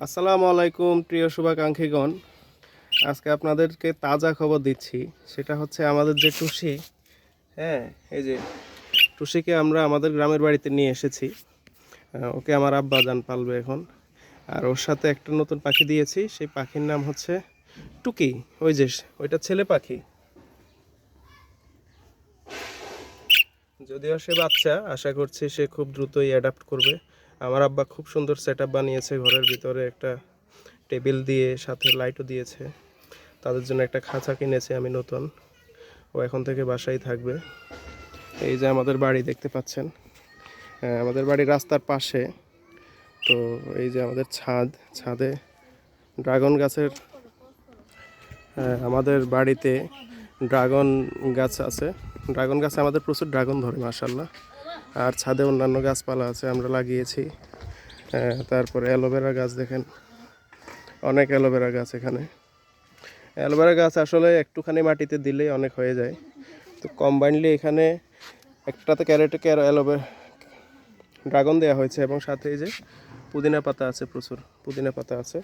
আসসালামু আলাইকুম, প্রিয় শুভাকাঙ্ক্ষীগণ। আজকে আপনাদেরকে তাজা খবর দিচ্ছি। সেটা হচ্ছে আমাদের যে টুসি হ্যাঁ এই যে টুসিকে আমরা আমাদের গ্রামের বাড়িতে নিয়ে এসেছি। ওকে আমার আব্বা জান পালবে এখন। আর ওর সাথে একটা নতুন পাখি দিয়েছি, সেই পাখির নাম হচ্ছে টুকি। ওই যে, ওইটা ছেলে পাখি। যদিও সে বাচ্চা, আশা করছি সে খুব দ্রুতই অ্যাডাপ্ট করবে। আমার আব্বা খুব সুন্দর সেট বানিয়েছে, ঘরের ভিতরে একটা টেবিল দিয়ে, সাথে লাইটও দিয়েছে। তাদের জন্য একটা খাঁচা কিনেছি আমি নতুন। ও এখন থেকে বাসায় থাকবে। এই যে আমাদের বাড়ি দেখতে পাচ্ছেন। আমাদের বাড়ি রাস্তার পাশে। তো এই যে আমাদের ছাদ, ছাদে ড্রাগন গাছের আমাদের বাড়িতে ড্রাগন গাছ আছে। ড্রাগন গাছে আমাদের প্রচুর ড্রাগন ধরে মাসাল্লাহ আর ছাদে অন্যান্য গাছপালা আছে, আমরা লাগিয়েছি। তারপরে অ্যালোভেরা গাছ দেখেন। অনেক অ্যালোভেরা গাছ এখানে। অ্যালোভেরা গাছ আসলে একটুখানি মাটিতে দিলেই অনেক হয়ে যায়। তো কম্বাইনলি এখানে একটাতে ক্যারেটে ক্যার অ্যালোভেরা ড্রাগন দেওয়া হয়েছে এবং সাথে এই যে পুদিনা পাতা আছে প্রচুর, পুদিনা পাতা আছে।